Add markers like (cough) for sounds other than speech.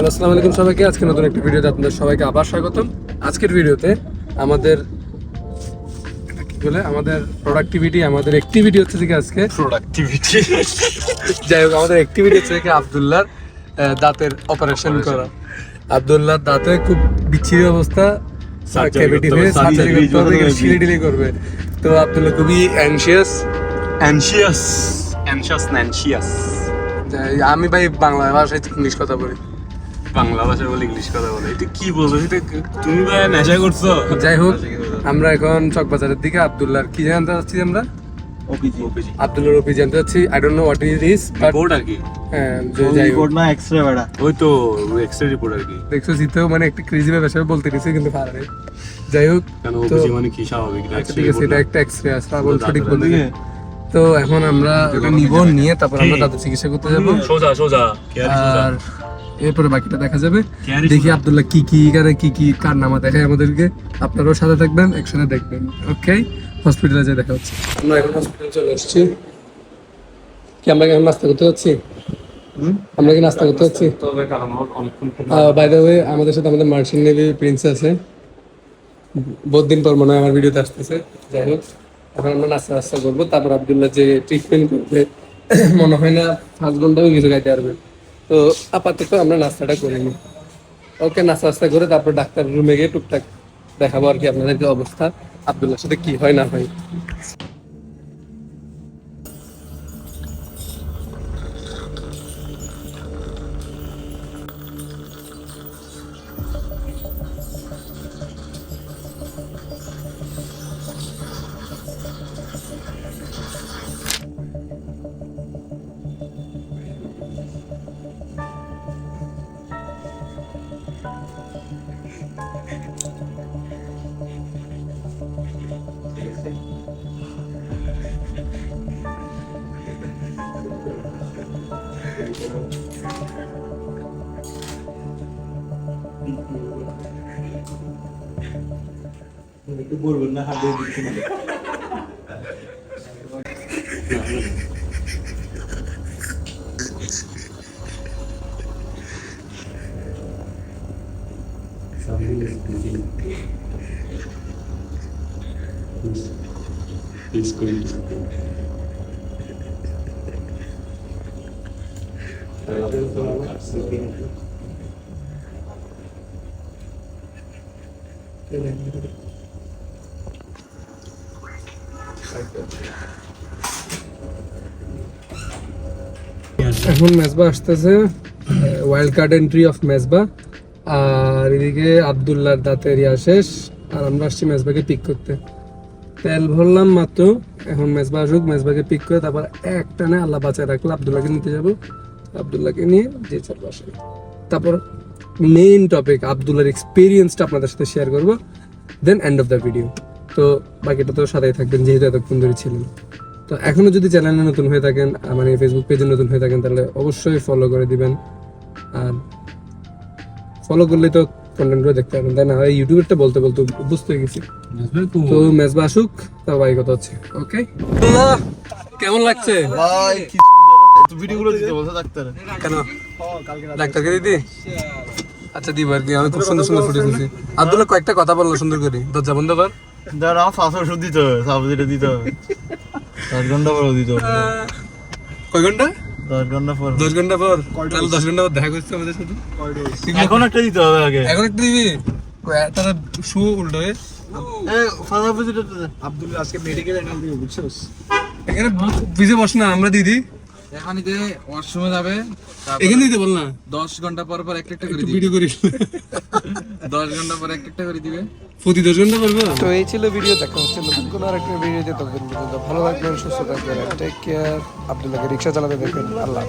Hello আসসালামু আলাইকুম সবাইকে। আজকে নতুন একটা ভিডিওতে আপনাদের সবাইকে আবার স্বাগতম। আজকের ভিডিওতে আমাদের কি বলে আমাদের প্রোডাক্টিভিটি আমাদের অ্যাক্টিভিটি হচ্ছে থেকে আজকে? প্রোডাক্টিভিটি যাই হোক আমাদের অ্যাক্টিভিটি হচ্ছে থেকে আবদুল্লাহর আহ, দাঁতের অপারেশন করা। আবদুল্লাহর দাঁতে খুব বিচ্ছিরি অবস্থা। ক্যাভিটি হয়ে সার্জারি করতে হবে হবে। সিলিডিলি করবে। তো আবদুল্লাহ খুবই অ্যানশিয়াস অ্যানশিয়াস অ্যানশিয়াস ন্যানশিয়াস আমি ভাই বাংলা ভাষায় ইংলিশ কথা বলি। বাংলা ভাষায় বলে ইংলিশ কথা বলে। এটা কি বলছো? এটা তুমি ভাই নেশা করছ? যাই হোক আমরা এখন চকবাজারের দিকে আবদুল্লাহর কি জানতে চাচ্ছি আমরা? ওপিজি ওপিজি ওপি জানতে চাচ্ছি। I don't know what it is report আর কি? যাই হোক। না এক্সরে বেড়া। ওই তো এক্সরে রিপোর্ট আর কি। দেখছ জিতেও মানে একটা ক্রেজি ব্যাপার হিসেবে বলতে গেছে কিন্তু পারে যাই হোক কেন মানে কি স্বাভাবিক? ঠিক আছে এটা একটা এক্সরে আছে পাগল সঠিক বলতে তো এখন আমরা ওটা নিব নিয়ে তারপর আমরা তাদের চিকিৎসা করতে যাব। সোজা সোজা সোজা আর এরপরে বাকিটা দেখা যাবে। দেখি আবদুল্লাহ কি কি করে কি কি কার নামা দেখায় আমাদেরকে। আপনারাও সাথে থাকবেন একসাথে দেখবেন। ওকে হসপিটালে যেয়ে দেখা হচ্ছে। আমরা এখন হসপিটালে চলে এসেছি কি আমরা কি এখন নাস্তা করতে যাচ্ছি? আমরা কি নাস্তা করতে যাচ্ছি? তবে কারণ আমার অনেকক্ষণ বাই দ্য ওয়ে আমাদের সাথে আমাদের মার্শিন নেভি প্রিন্স আছে। বহুত দিন পর মনে হয় আমার ভিডিওতে আসতেছে। যাই হোক এখন আমরা নাস্তা নাস্তা করব। তারপর আবদুল্লাহ যে ট্রিটমেন্ট করবে মনে হয় না পাঁচ ঘন্টাও কিছু খাইতে পারবে। তো আপাতত আমরা নাস্তাটা করে নিই। ওকে নাস্তা নাস্তা করে তারপর ডাক্তার রুমে গিয়ে টুকটাক দেখাবো আর কি আপনাদেরকে অবস্থা, আবদুল্লার সাথে কি হয় না হয়। বলবেন না হাত দিয়ে দিচ্ছি না It's going এখন মেজবা আসতেছে wild card entry of Mezba আর এদিকে আবদুল্লাহর দাঁতের ইয়া শেষ, আর আমরা আসছি মেজবাকে পিক করতে। তেল ভরলাম মাত্র, এখন মেজবা আসুক মেজবাকে পিক করে তারপর এক টানে আল্লাহ বাঁচায় রাখলে আবদুল্লাহকে নিতে যাব। আবদুল্লাহকে নিয়ে যে চার পাশে। তারপর মেইন টপিক আবদুল্লাহর এক্সপিরিয়েন্সটা আপনাদের সাথে শেয়ার করব then end of the video তো বাকিটা তো সাথেই থাকবেন, যেহেতু এতক্ষণ ধরে ছিলেন। তো এখনও যদি চ্যানেলে নতুন হয়ে থাকেন মানে ফেসবুক পেজে নতুন হয়ে থাকেন, তাহলে অবশ্যই ফলো করে দিবেন। আর ফলো করলে তো কন্টেন্টগুলো দেখতে পাবেন, তাই না? এই ইউটিউবেরটা বলতে বলতে বুঝতে হয়ে গেছি। তো মেজবা আসুক তার বাই কথা হচ্ছে ওকে কেমন লাগছে? ভাই কি ভিডিও গুলো দিতে বলছে ডাক্তার। কেন? ডাক্তারকে দিদি আচ্ছা দিব আর কি আমি খুব সুন্দর সুন্দর ফুটেজ নিয়েছি আব্দুল্লাহ কয়েকটা কথা বলল সুন্দর করে। দরজা বন্ধ কর। দাঁড়া আমার শ্বাস ওষুধ দিতে হবে সাবজিটা দিতে হবে। দশ ঘণ্টা পর দিতে হবে। কয় ঘণ্টা? দশ ঘণ্টা পর। দশ ঘণ্টা পর। তাহলে দশ ঘণ্টা পর দেখা করছে আমাদের সাথে। এখন একটা দিতে হবে আগে। এখন একটা দিবি? তারা শু উল্টো হয়ে। আব্দুল আজকে মেডিকেল বুঝছস? এখানে বস না আমরা দিদি। এখন দিতে ওয়াশরুমে যাবে এখানে দিতে বল না। দশ ঘণ্টা পর পর একটা একটা করে দিবে। ভিডিও করিস (laughs) ঘণ্টা পর একটা একটা করে দিবে। প্রতি ঘণ্টা তো এই ছিল ভিডিও দেখা হচ্ছে নতুন কোনো আরেকটা ভিডিওতে ততদিন পর্যন্ত ভালো থাকবেন সুস্থ থাকবেন টেক কেয়ার আব্দুল্লাহকে রিক্সা চালাতে দেখবেন। আল্লাহ